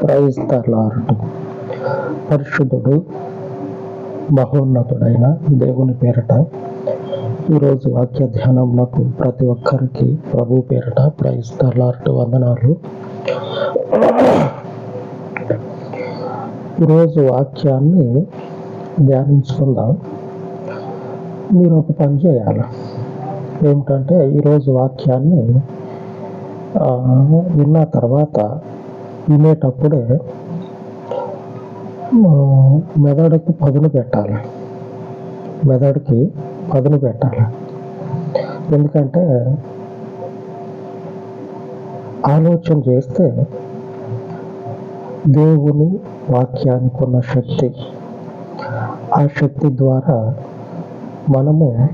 క్రైస్తలారుడు. పరిశుద్ధుడు మహోన్నతుడైన దేవుని పేరట. ఈరోజు వాక్య ధ్యానంలో ప్రతి ఒక్కరికి ప్రభు పేరట. క్రైస్తలారుడు వందనాలు. ఈరోజు వాక్యాన్ని ధ్యానించుకుందాం. మీరు ఒక పని చేయాలి. ఏమిటంటే ఈరోజు వాక్యాన్ని విన్న తర్వాత తినేటప్పుడే మనం మెదడుకి పదును పెట్టాలి. మెదడుకి పదును పెట్టాలి. ఎందుకంటే ఆలోచన చేస్తే దేవుని వాక్యానికి ఉన్న శక్తి ఆ శక్తి ద్వారా మనము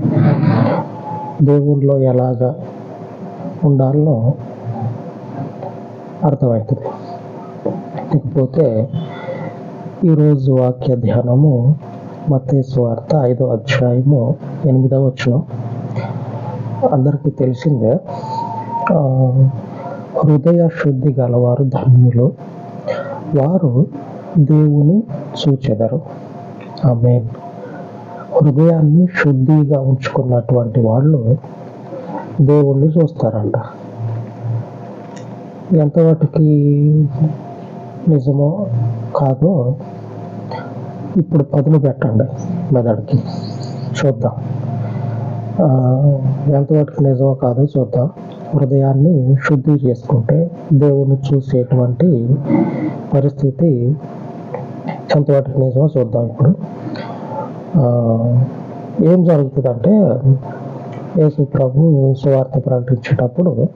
దేవునిలో ఎలాగా ఉండాలో అర్థమవుతుంది. ఇకపోతే ఈరోజు వాక్య ధ్యానము మతేశ్వార్త ఐదో అధ్యాయము ఎనిమిదవ వచ్చిన అందరికీ తెలిసిందే ఆ, హృదయ శుద్ధి గలవారు ధన్యులు. వారు దేవుని చూచెదరు ఆమె హృదయాన్ని శుద్ధిగా ఉంచుకున్నటువంటి వాళ్ళు దేవుణ్ణి చూస్తారంట. ఎంతవాటికి నిజమో కాదో. ఇప్పుడు పదును పెట్టండి మెదడుకి. చూద్దాం. ఎంతవరకు నిజమో కాదో చూద్దాం. హృదయాన్ని శుద్ధి చేసుకుంటే దేవుణ్ణి చూసేటువంటి పరిస్థితి ఎంతవరకు నిజమో చూద్దాం ఇప్పుడు. ఏం జరుగుతుందంటే యేసు ప్రభు సువార్త ప్రకటించేటప్పుడు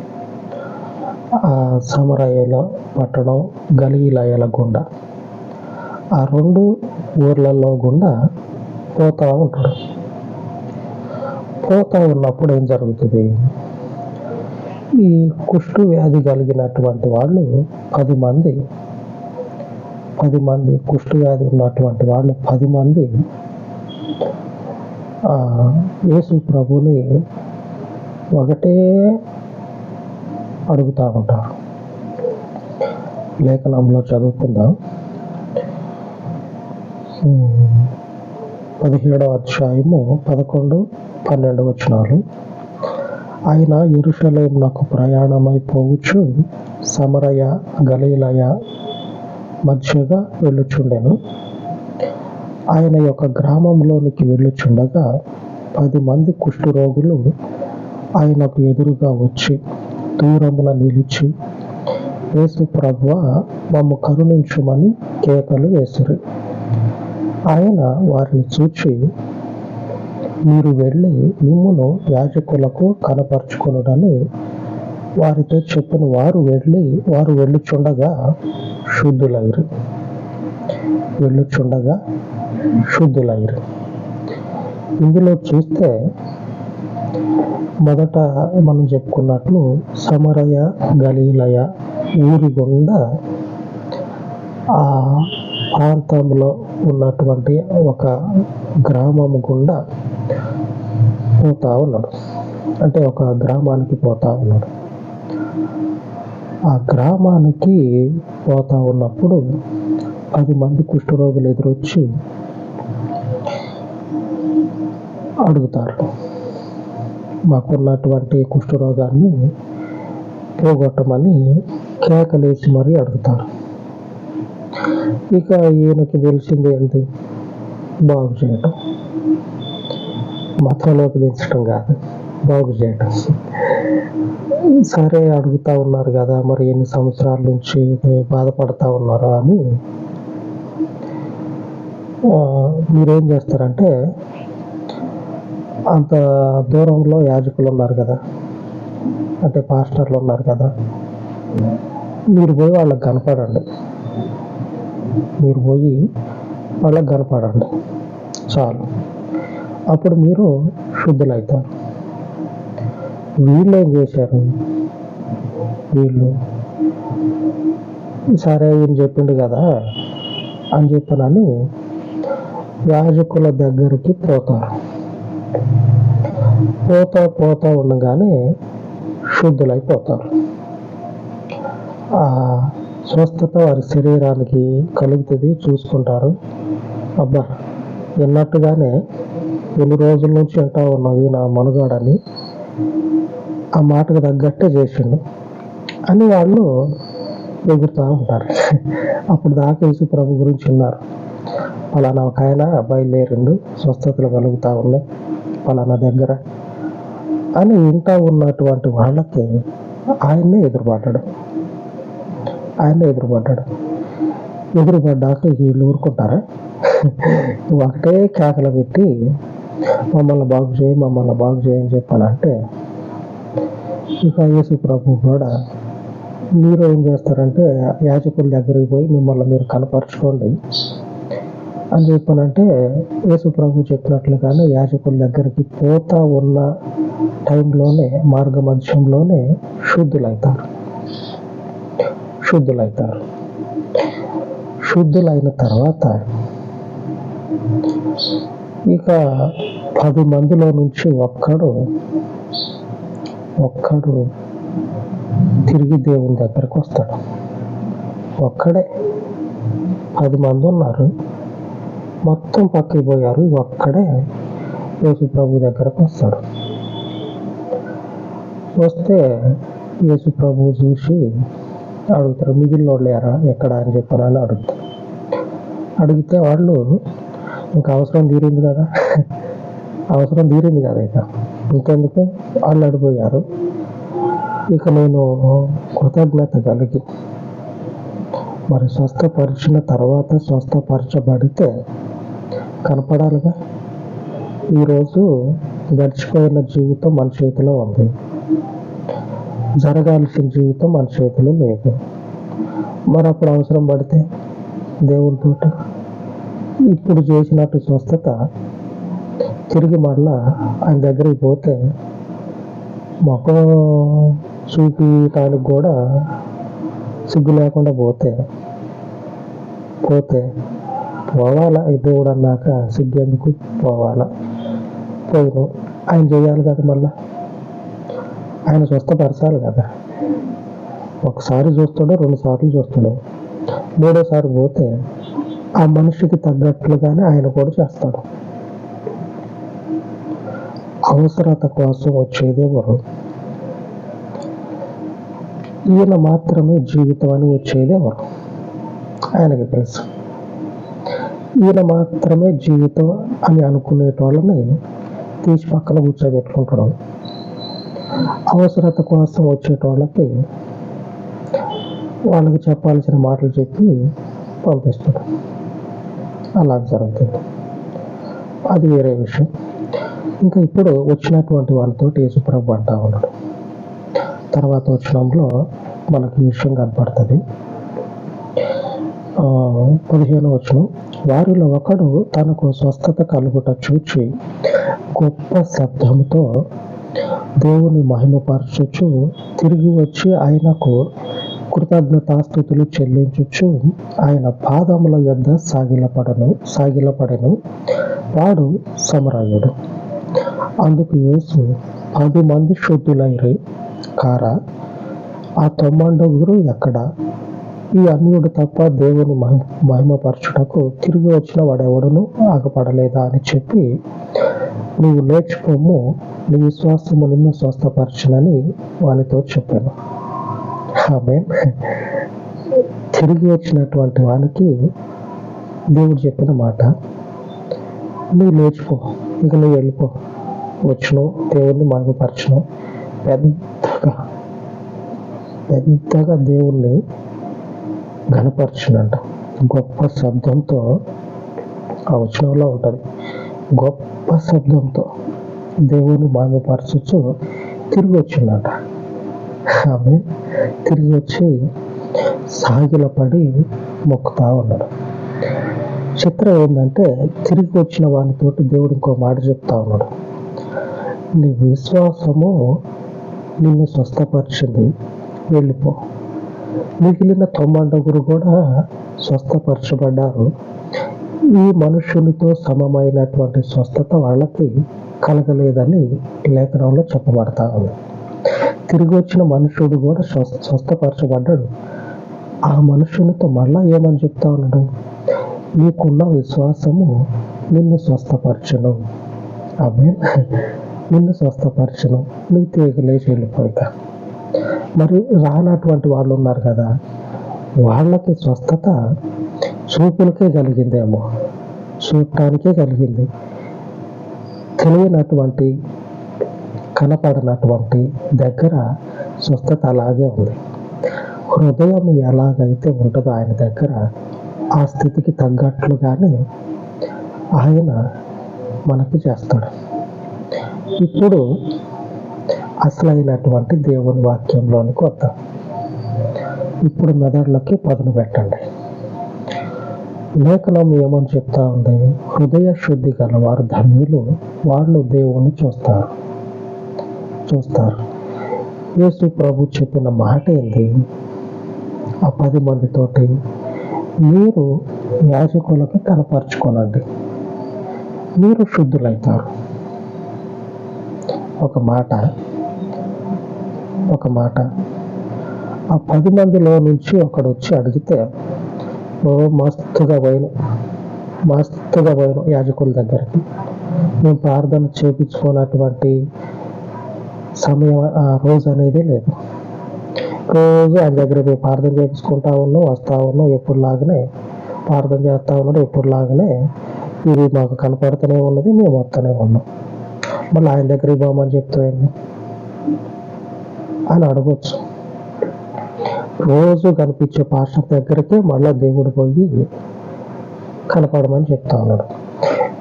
సమరయ్యల పట్టణం గలీలయ్యల గుండా. ఆ రెండు ఊర్లలో గుండా పోతా ఉంటాడు పోతా ఉన్నప్పుడు ఏం జరుగుతుంది? ఈ కుష్టు వ్యాధి కలిగినటువంటి వాళ్ళు పది మంది పది మంది కుష్టు వ్యాధి ఉన్నటువంటి వాళ్ళు పది మంది ఆ, యేసు ప్రభుని ఒకటే అడుగుతూ ఉంటారు. లేఖనంలో చదువుకుందాం. పదిహేడవ అధ్యాయము పదకొండు పన్నెండు వచనాలు. ఆయన నాకు ప్రయాణమైపోవచ్చు సమరయ గలీలయ మధ్యగా వెళ్ళుచుండెను. ఆయన యొక్క గ్రామంలోనికి వెళ్ళుచుండగా పది మంది కుష్ఠరోగులు ఆయనకు ఎదురుగా వచ్చి దూరమున నిలిచి యేసు ప్రభువ మమ్ము కరుణించుమని కేకలు వేసిరి. ఆయన వారిని చూచి మీరు వెళ్ళి మిమ్మును యాజకులకు కనపరుచుకునుడని వారితో చెప్పిన వారు వెళ్ళి వారు వెళ్ళుచుండగా శుద్ధులైరు. వెళ్ళుచుండగా శుద్ధులైరు. ఇందులో చూస్తే మొదట మనం చెప్పుకున్నట్లు సమరయ గలీలయ ఊరి గుండా ఆ ప్రాంతంలో ఉన్నటువంటి ఒక గ్రామం గుండా పోతా ఉన్నాడు అంటే ఒక గ్రామానికి పోతా ఉన్నాడు ఆ గ్రామానికి పోతా ఉన్నప్పుడు పది మంది కుష్ఠరోగులు ఎదురొచ్చి అడుగుతారు. మాకున్నటువంటి కుష్ఠరోగాన్ని పోగొట్టమని కేకలేసి మరీ అడుగుతారు. ఇక ఈయనకి తెలిసింది ఏంటి? బాగు చేయటం. మతంలోకి దించడం కాదు బాగు చేయటం. సరే అడుగుతా ఉన్నారు కదా మరి ఎన్ని సంవత్సరాల నుంచి బాధపడతా ఉన్నారో అని మీరేం చేస్తారంటే అంత దూరంలో యాజకులు ఉన్నారు కదా. అంటే పాస్టర్లు ఉన్నారు కదా. మీరు పోయి వాళ్ళకి కనపడండి. మీరు పోయి వాళ్ళకి కనపడండి. చాలు. అప్పుడు మీరు శుద్ధులవుతారు వీళ్ళు ఏం చేశారు? వీళ్ళు సరే ఏం చెప్పిండు కదా అని చెప్పనని యాజకుల దగ్గరికి పోతారు. పోతా పోతా ఉండగానే శుద్ధులైపోతారు. ఆ స్వస్థత వారి శరీరానికి కలుగుతుంది చూసుకుంటారు. అబ్బా విన్నట్టుగానే ఎన్ని రోజుల నుంచి అంటా ఉన్నవి నా మనుగాడని. ఆ మాటకు తగ్గట్టే చేసిండు అని వాళ్ళు ఎగురుతూ ఉంటారు. అప్పుడు దాకా యేసు ప్రభు గురించి ఉన్నారు. పలానా ఒక ఆయన లేరుండు స్వస్థతలు కలుగుతూ ఉన్నాయి. పలానా దగ్గర అని వింటా ఉన్నటువంటి వాళ్ళకి ఆయన్నే ఎదురుపడ్డాడు. ఆయన్నే ఎదురుపడ్డాడు. ఎదురుపడ్డాక వీళ్ళు ఊరుకుంటారా? ఒకటే కేకలు పెట్టి మమ్మల్ని బాగు చేయి మమ్మల్ని బాగు చేయని చెప్పాలంటే ఇక యేసు ప్రభు కూడా మీరు ఏం చేస్తారంటే యాజకుల దగ్గరికి పోయి మిమ్మల్ని మీరు కనపరచుకోండి. అని చెప్పనంటే యేసు ప్రభు చెప్పినట్లుగానే యాజకుల దగ్గరికి పోతా ఉన్న టైంలోనే మార్గ మధ్యంలోనే శుద్ధులవుతారు శుద్ధులవుతారు శుద్ధులైన తర్వాత ఇక పది మందిలో నుంచి ఒక్కడు ఒక్కడు తిరిగి దేవుని దగ్గరకు వస్తాడు. ఒక్కడే. పది మంది ఉన్నారు. మొత్తం పక్కకి పోయారు. ఒక్కడే యేసు ప్రభు దగ్గరకు వస్తాడు. వస్తే యేసు ప్రభు చూసి అడుగుతారు మిగిలిన వాళ్ళు లేరా? ఎక్కడ అని చెప్పానని అడుగుతారు. అడిగితే వాళ్ళు ఇంకా అవసరం తీరింది కదా? అవసరం తీరింది కదా ఇక? ఇంకెందుకు? వాళ్ళు అడిపోయారు ఇక నేను కృతజ్ఞత కలిగి మరి స్వస్థపరిచిన తర్వాత స్వస్థపరచబడితే కనపడాలిగా? ఈరోజు గడిచిపోయిన జీవితం మన చేతిలో ఉంది. జరగాల్సిన జీవితం మన చేతిలో లేదు. మరి అప్పుడు అవసరం పడితే దేవుడితో ఇప్పుడు చేసినట్టు స్వస్థత తిరిగి మళ్ళా ఆయన దగ్గరికి పోతే ముఖం చూపించడానికి కూడా సిగ్గు లేకుండా పోతే పోతే పోవాలా? అయితే దేవుడు అన్నాక సిగ్గేందుకు పోవాలా? పోయిను ఆయన చేయాలి కదా మళ్ళా? ఆయన స్వస్థపరచాలి కదా? ఒకసారి చూస్తుండో రెండు సార్లు చూస్తుండో మూడోసారి పోతే ఆ మనిషికి తగ్గట్లుగానే ఆయన కూడా చేస్తాడు. అవసరత కోసం వచ్చేదెవరు ఈయన మాత్రమే జీవితం అని వచ్చేదే వరు ఆయనకి తెలుసు. ఈయన మాత్రమే జీవితం అని అనుకునేటోళ్ళని తీసి పక్కన కూర్చోబెట్టుకుంటాడు అవసరత కోసం వచ్చేటోళ్ళకి వాళ్ళకి చెప్పాల్సిన మాటలు చెప్పి పంపిస్తాడు అలా జరుగుతుంది. అది వేరే విషయం. ఇంకా ఇప్పుడు వచ్చినటువంటి వాళ్ళతో యేసుప్రభు అంటా ఉన్నాడు. తర్వాత వచ్చినంలో మనకి విషయం కనపడుతుంది. పదిహేను వచనం. వారిలో ఒకడు తనకు స్వస్థత కలుగుట చూచి గొప్ప శబ్దంతో దేవుని మహిమపరచుచు తిరిగి వచ్చి ఆయనకు కృతజ్ఞతాస్థుతులు చెల్లించుచు ఆయన పాదముల యొద్ద సాగిలపడను సాగిలపడను. వాడు సమరాయుడు. అందుకు యేసు పది మంది శుద్ధులైరి. కారా ఆ తొమ్మండుగురు ఎక్కడ? ఈ అన్యుడు తప్ప దేవుని మహిమ మహిమపరచుటకు తిరిగి వచ్చిన వాడెవడను ఆగపడలేదా అని చెప్పి నీవు నేర్చుకోము నీ విశ్వాసము నిన్ను స్వస్థపరచునని వానితో చెప్పాను. ఆమె తిరిగి వచ్చినటువంటి వానికి దేవుడు చెప్పిన మాట నువ్వు లేచిపో ఇక నువ్వు వెళ్ళిపో వచ్చును దేవుణ్ణి మరుగుపరచును పెద్దగా పెద్దగా దేవుణ్ణి గనపరచునంట గొప్ప శబ్దంతో ఆ వచనంలో ఉంటుంది. గొప్ప శబ్దంతో దేవుని మామపరచు తిరిగి వచ్చిందంట ఆమె తిరిగి వచ్చి సాగిలపడి మొక్కుతా ఉన్నాడు చిత్రం ఏంటంటే తిరిగి వచ్చిన వానితోటి దేవుడు ఇంకో మాట చెప్తా ఉన్నాడు. నీ విశ్వాసము నిన్ను స్వస్థపరిచింది. వెళ్ళిపో. మిగిలిన తొమ్మండుగురు కూడా స్వస్థపరచబడ్డారు. ఈ మనుషునితో సమమైనటువంటి స్వస్థత వాళ్ళకి కలగలేదని లేఖనంలో చెప్పబడతా ఉంది. తిరిగి వచ్చిన మనుషుడు కూడా స్వస్థ స్వస్థపరచబడ్డాడు. ఆ మనుషునితో మళ్ళా ఏమని చెప్తా ఉన్నాడు? నీకున్న విశ్వాసము నిన్ను స్వస్థపరచను. ఆమె నిన్ను స్వస్థపరచను. నువ్వు తీగలేసి వెళ్ళిపోయిగా మరి రానటువంటి వాళ్ళు ఉన్నారు కదా వాళ్ళకి స్వస్థత చూపులకే కలిగిందేమో చూడటానికే కలిగింది. తెలియనటువంటి కనపడినటువంటి దగ్గర స్వస్థత అలాగే ఉంది. హృదయం ఎలాగైతే ఉంటుందో ఆయన దగ్గర ఆ స్థితికి తగ్గట్లుగానే ఆయన మనకి చేస్తాడు. ఇప్పుడు అసలైనటువంటి దేవుని వాక్యంలోనికి వద్దాం. ఇప్పుడు మెదడులకి పదును పెట్టండి. లేఖనం ఏమని చెప్తా ఉంది? హృదయ శుద్ధి గలవారు ధన్యులు వాళ్ళు దేవుణ్ణి చూస్తారు. చూస్తారు. యేసు ప్రభు చెప్పిన మాట ఏంది? ఆ పది మందితోటి మీరు యాజకులకు కనపరుచుకోనండి. మీరు శుద్ధులైతారు. ఒక మాట ఒక మాట. ఆ పది మందిలో నుంచి ఒకడు వచ్చి అడిగితే మస్తుగా పోయిన మస్తుగా పోయిన యాజకుల దగ్గరికి. మేము ప్రార్థన చేపించుకున్నటువంటి సమయం ఆ రోజు అనేది లేదు. రోజు ఆయన దగ్గర మేము ప్రార్థన చేయించుకుంటా ఉన్నాం వస్తూ ఉన్నాం ఎప్పుడులాగానే ప్రార్థన చేస్తూ ఉన్నాడు ఎప్పుడులాగానే ఇది మాకు కనపడుతూనే ఉన్నది మేము వస్తూనే ఉన్నాం. మళ్ళీ ఆయన దగ్గరికి పోమని చెప్తాయండి అని అడగచ్చు. రోజు కనిపించే పాస్టర్ దగ్గరికే మళ్ళీ దేవుడు పోయి కనపడమని చెప్తా ఉన్నాడు.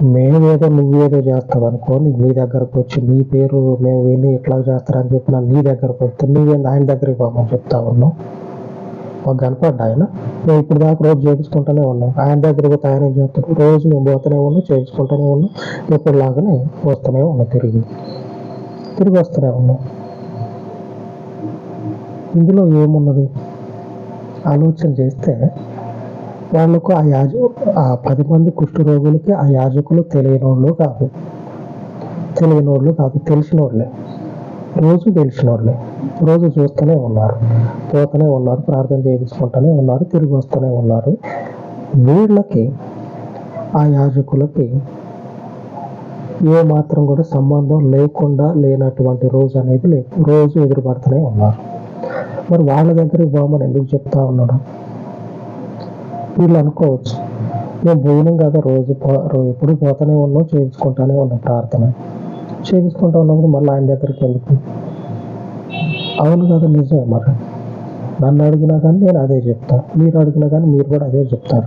మేమేదో నువ్వేదో చేస్తావు అనుకోని నీ దగ్గరకు వచ్చి నీ పేరు మేము విని ఇట్లా చేస్తారని చెప్పిన నీ దగ్గరకు వస్తే నువ్వేంది ఆయన దగ్గరికి పోమని చెప్తా ఉన్నావు? మాకు కనపడ్డా ఆయన? మేము ఇప్పుడు దాకా రోజు చేయించుకుంటూనే ఉన్నాం. ఆయన దగ్గరికి పోతే ఆయన చేస్తాడు? రోజు మేము పోతూనే ఉన్నాం చేయించుకుంటూనే ఉన్నాం. ఎప్పుడులాగానే వస్తూనే ఉన్నాం తిరిగి. తిరిగి వస్తూనే ఉన్నాం. ఇందులో ఏమున్నది? ఆలోచన చేస్తే వాళ్ళకు ఆ యాజ ఆ పది మంది కుష్ఠరోగులకి ఆ యాజకులు తెలియనోళ్ళు కాదు. తెలియనోళ్ళు కాదు తెలిసినోళ్ళే. రోజు తెలిసినోళ్ళే. రోజు చూస్తూనే ఉన్నారు. పోతూనే ఉన్నారు ప్రార్థన చేయించుకుంటూనే ఉన్నారు తిరిగి వస్తూనే ఉన్నారు. వీళ్ళకి ఆ యాజకులకి ఏ మాత్రం కూడా సంబంధం లేకుండా లేనటువంటి రోజు అనేది లేదు. రోజు ఎదురుపడుతూనే ఉన్నారు. మరి వాళ్ళ దగ్గరికి పోమని ఎందుకు చెప్తా ఉన్నాడు? వీళ్ళు అనుకోవచ్చు. మేము భోజనం కదా రోజు పో- ఎప్పుడు పోతానే ఉన్నాం చేయించుకుంటానే ఉన్నాం ప్రార్థన. చేయించుకుంటా ఉన్నప్పుడు మళ్ళీ ఆయన దగ్గరికి ఎందుకు? అవును కదా నిజమే మరి. నన్ను అడిగినా కానీ నేను అదే చెప్తాను మీరు అడిగినా కానీ మీరు కూడా అదే చెప్తారు.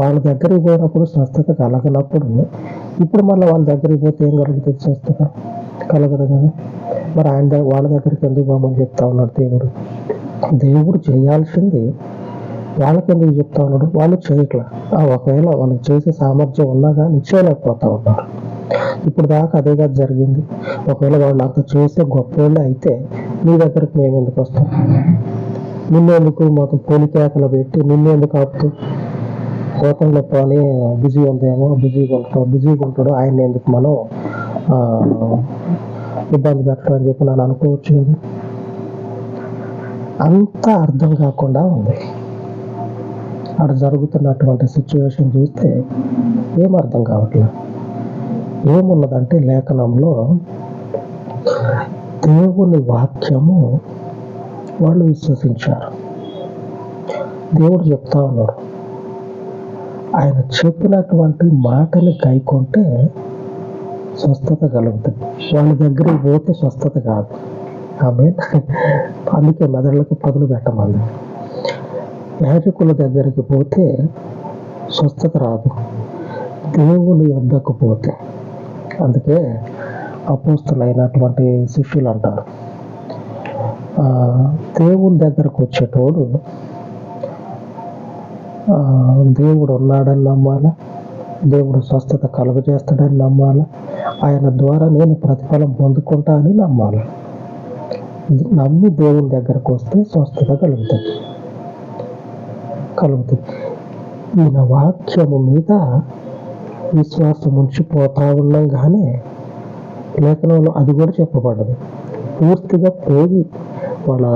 వాళ్ళ దగ్గరికి పోయినప్పుడు స్వస్థత కలగనప్పుడు ఇప్పుడు మళ్ళీ వాళ్ళ దగ్గరికి పోతే ఏం కలుగుతుంది స్వస్థత? కలగదు కదా. మరి ఆయన దగ్గర వాళ్ళ దగ్గరికి ఎందుకు పోమని చెప్తా ఉన్నాడు దేవుడు? దేవుడు చేయాల్సింది వాళ్ళకి ఎందుకు చెప్తా ఉన్నాడు? వాళ్ళు చేయట్లా. ఆ ఒకవేళ వాళ్ళు చేసే సామర్థ్యం ఉన్నా కానీ చేయలేకపోతా ఉన్నారు. ఇప్పుడు దాకా అదే కాదు జరిగింది. ఒకవేళ వాళ్ళు అంత చేసే గొప్ప అయితే నీ దగ్గరికి మేము ఎందుకు వస్తాం? నిన్నెందుకు మొత్తం పోలికేకలు పెట్టి నిన్నెందుకు ఆపుతూ కోతంలో పోనీ బిజీ ఉందేమో బిజీగా ఉంటాడు బిజీగా ఉంటాడు ఆయన ఎందుకు మనం ఇబ్బంది పెట్టడం అని చెప్పి నన్ను అనుకోవచ్చు కదా అంత అర్థం కాకుండా ఉంది. అక్కడ జరుగుతున్నటువంటి సిచ్యువేషన్ చూస్తే ఏం అర్థం కావట్లేదు. ఏమున్నదంటే లేఖనంలో దేవుని వాక్యము వాళ్ళు విశ్వసించారు. దేవుడు చెప్తా ఉన్నాడు. ఆయన చెప్పినటువంటి మాటని కైకొంటే స్వస్థత కలుగుతుంది. వాళ్ళ దగ్గరికి పోతే స్వస్థత కాదు. ఆమె అందుకే మెదళ్ళకి పదులు పెట్టమంది. యాజకుల దగ్గరికి పోతే స్వస్థత రాదు. దేవుని వద్దకు పోతే. అందుకే అపోస్తులైనటువంటి శిష్యులు అంటారు ఆ, దేవుని దగ్గరకు వచ్చేటోడు ఆ, దేవుడు ఉన్నాడని నమ్మాలా? దేవుడు స్వస్థత కలుగజేస్తాడని నమ్మాలి? ఆయన ద్వారా నేను ప్రతిఫలం పొందుకుంటా అని నమ్మాలి? నమ్మి దేవుని దగ్గరకు వస్తే స్వస్థత కలుగుతుంది. కలుగుతుంది. ఈయన వాక్యము మీద విశ్వాసం ఉంచిపోతా ఉన్నాం కానీ లేఖనంలో అది కూడా చెప్పబడ్డది. పూర్తిగా పోయి వాళ్ళ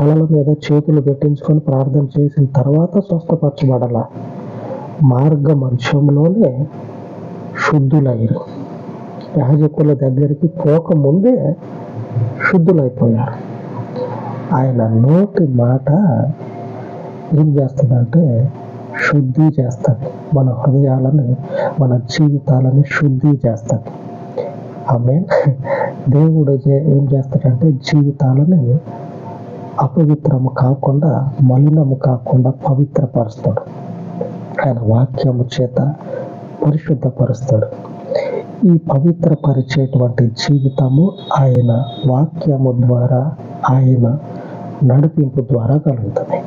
తలల మీద చేతులు పెట్టించుకొని ప్రార్థన చేసిన తర్వాత స్వస్థపరచబడాల? మార్గ మంచంలోనే శుద్ధులయ్యారు. యాజకుల దగ్గరికి పోకముందే శుద్ధులైపోయారు. ఆయన నోటి మాట ఏం చేస్తుందంటే శుద్ధి చేస్తుంది మన హృదయాలని మన జీవితాలని శుద్ధి చేస్తుంది ఆమె దేవుడు ఏం చేస్తాడంటే జీవితాలని అపవిత్రము కాకుండా మలినము కాకుండా పవిత్రపరుస్తాడు. ఆయన వాక్యము చేత పరిశుద్ధపరుస్తాడు. ఈ పవిత్రపరిచేటువంటి జీవితము ఆయన వాక్యము ద్వారా ఆయన నడిపింపు ద్వారా కలుగుతుంది.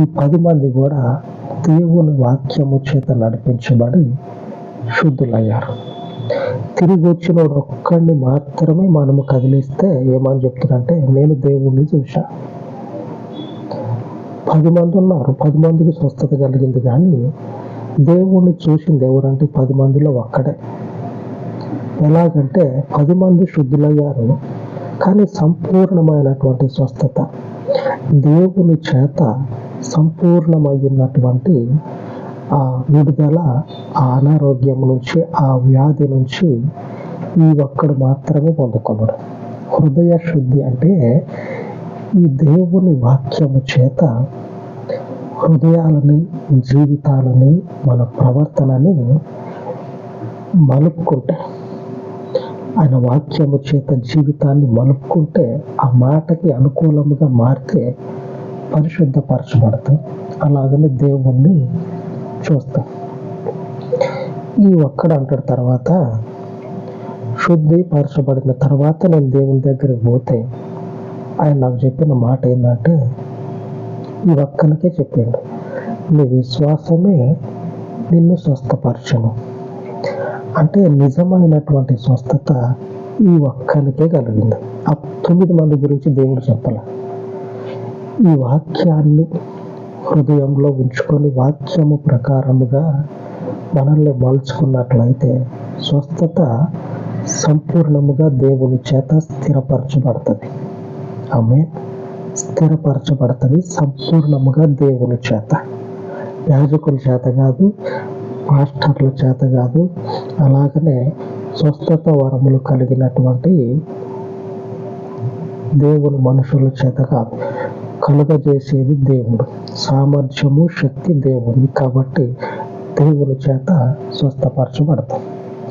ఈ పది మంది కూడా దేవుని వాక్యము చేత నడిపించబడి శుద్ధులయ్యారు. తిరిగి వచ్చిన ఒక్కడిని మాత్రమే మనము కదిలిస్తే ఏమని చెప్తున్నారంటే నేను దేవుణ్ణి చూశా. పది మంది ఉన్నారు. పది మందికి స్వస్థత కలిగింది కానీ దేవుణ్ణి చూసింది ఎవరంటే పది మందిలో ఒక్కడే. ఎలాగంటే పది మంది శుద్ధులయ్యారు కానీ సంపూర్ణమైనటువంటి స్వస్థత. దేవుని చేత సంపూర్ణమైనటువంటి ఆ విడుదల ఆ అనారోగ్యం నుంచి ఆ వ్యాధి నుంచి ఈ ఒక్కడు మాత్రమే పొందుకున్నాడు హృదయ శుద్ధి అంటే ఈ దేవుని వాక్యము చేత హృదయాలని జీవితాలని మన ప్రవర్తనని మలుపుకుంటే ఆయన వాక్యము చేత జీవితాన్ని మలుపుకుంటే ఆ మాటకి అనుకూలముగా మారితే పరిశుద్ధపరచబడతాం. అలాగనే దేవుణ్ణి చూస్తాం. ఈ ఒక్కడు అంటాడు తర్వాత శుద్ధి పరచబడిన తర్వాత నేను దేవుని దగ్గరికి పోతే ఆయన నాకు చెప్పిన మాట ఏంటంటే ఈ ఒక్కనికే చెప్పాడు నీ విశ్వాసమే నిన్ను స్వస్థపరచను. అంటే నిజమైనటువంటి స్వస్థత ఈ ఒక్కనికే కలిగింది. ఆ తొమ్మిది మంది గురించి దేవుడు చెప్పాల. ఈ వాక్యాన్ని హృదయంలో ఉంచుకొని వాక్యము ప్రకారముగా మనల్ని మలుచుకున్నట్లయితే స్వస్థత సంపూర్ణముగా దేవుని చేత స్థిరపరచబడుతుంది. ఆమె స్థిరపరచబడుతుంది సంపూర్ణముగా దేవుని చేత. యాజకుల చేత కాదు మాస్టర్ల చేత కాదు అలాగనే స్వస్థత వరములు కలిగినటువంటి దేవుని మనుషుల చేత కాదు కలుగజేసేది దేవుడు. సామర్థ్యము శక్తి దేవుని కాబట్టి దేవుని చేత స్వస్థపరచబడతాం.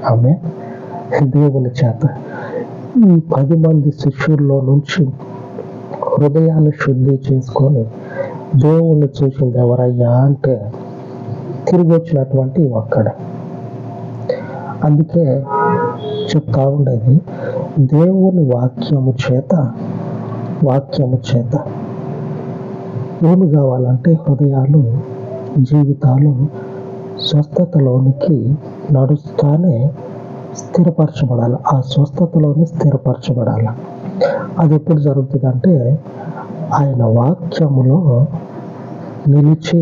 ఆమె దేవుని చేత. ఈ పది మంది శిష్యుల్లో నుంచి హృదయాన్ని శుద్ధి చేసుకొని దేవుణ్ణి చూసింది ఎవరయ్యా అంటే తిరిగి వచ్చినటువంటి ఒక్కడ. అందుకే చెప్తా ఉండేది దేవుని వాక్యము చేత వాక్యము చేత ఏమి కావాలంటే హృదయాలు జీవితాలు స్వస్థతలోనికి నడుస్తానే స్థిరపరచబడాలి. ఆ స్వస్థతలోని స్థిరపరచబడాలి. అది ఎప్పుడు జరుగుతుందంటే ఆయన వాక్యములో నిలిచి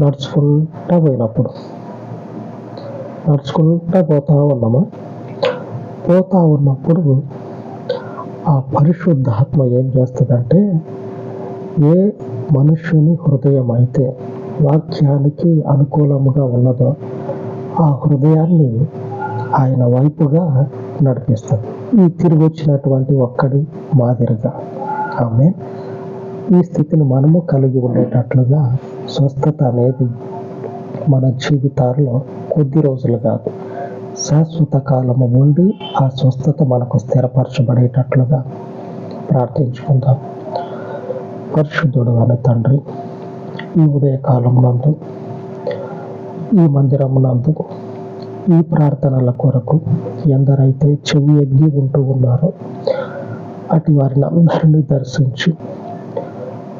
నడుచుకుంటా పోయినప్పుడు. నడుచుకుంటా పోతా ఉన్నామా? పోతా ఉన్నప్పుడు ఆ పరిశుద్ధాత్మ ఏం చేస్తుందంటే ఏ మనుష్యుని హృదయం అయితే వాక్యానికి అనుకూలముగా ఉన్నదో ఆ హృదయాన్ని ఆయన వైపుగా నడిపిస్తుంది ఈ తిరిగి వచ్చినటువంటి ఒక్కడి మాదిరిగా. ఆమె ఈ స్థితిని మనము కలిగి ఉండేటట్లుగా స్వస్థత అనేది మన జీవితాల్లో కొద్ది రోజులు కాదు శాశ్వత కాలము ఉండి ఆ స్వస్థత మనకు స్థిరపరచబడేటట్లుగా ప్రార్థించుకుందాం. పరిశుద్ధుడు అనే తండ్రి ఈ ఉదయకాలం నందు ఈ మందిరం నందు ఈ ప్రార్థనల కొరకు ఎందరైతే చెవి ఎగ్గి ఉంటూ ఉన్నారో అటు వారిని అందరినీ దర్శించి.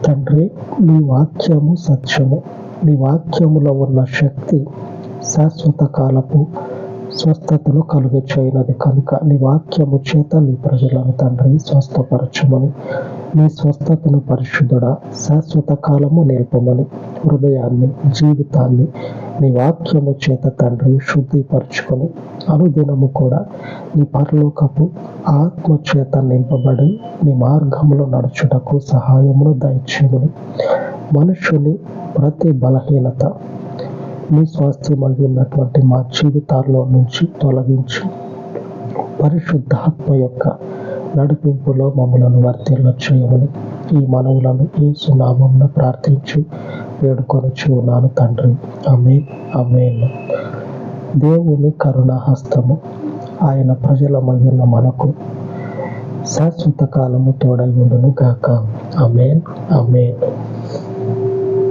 తండ్రి నీ వాక్యము సత్యము. నీ వాక్యములో ఉన్న శక్తి శాశ్వత కాలపు స్వస్థతను కలుగ చేయనది కనుక నీ వాక్యము చేత నీ ప్రజలను తండ్రి స్వస్థపరచమని. నీ స్వస్థతను పరిశుద్ధుడ శాశ్వత కాలము నిల్పమని. హృదయాన్ని జీవితాన్ని నీ వాక్యము చేత తండ్రి శుద్ధిపరచుకొని. అనుదినము కూడా నీ పరలోకపు ఆత్మ చేత నింపబడి నీ మార్గంలో నడుచుటకు సహాయమును దయచేయమని. మనుషుని ప్రతి బలహీనత నీ స్వాస్థ్యమై ఉన్నటువంటి మా జీవితాల్లో నుంచి తొలగించి. పరిశుద్ధాత్మ యొక్క నడిపింపులో మమ్మలను వర్తిల్ల చేయమని ఈ మనవులను ఈ సునామంలో ప్రార్థించి వేడుకొని చూనాను తండ్రి. అమే అమే దేవుని కరుణాహస్తము ఆయన ప్రజల మహిళ మనకు శాశ్వత కాలము తోడై ఉండును గాక అమేన్ అమేన్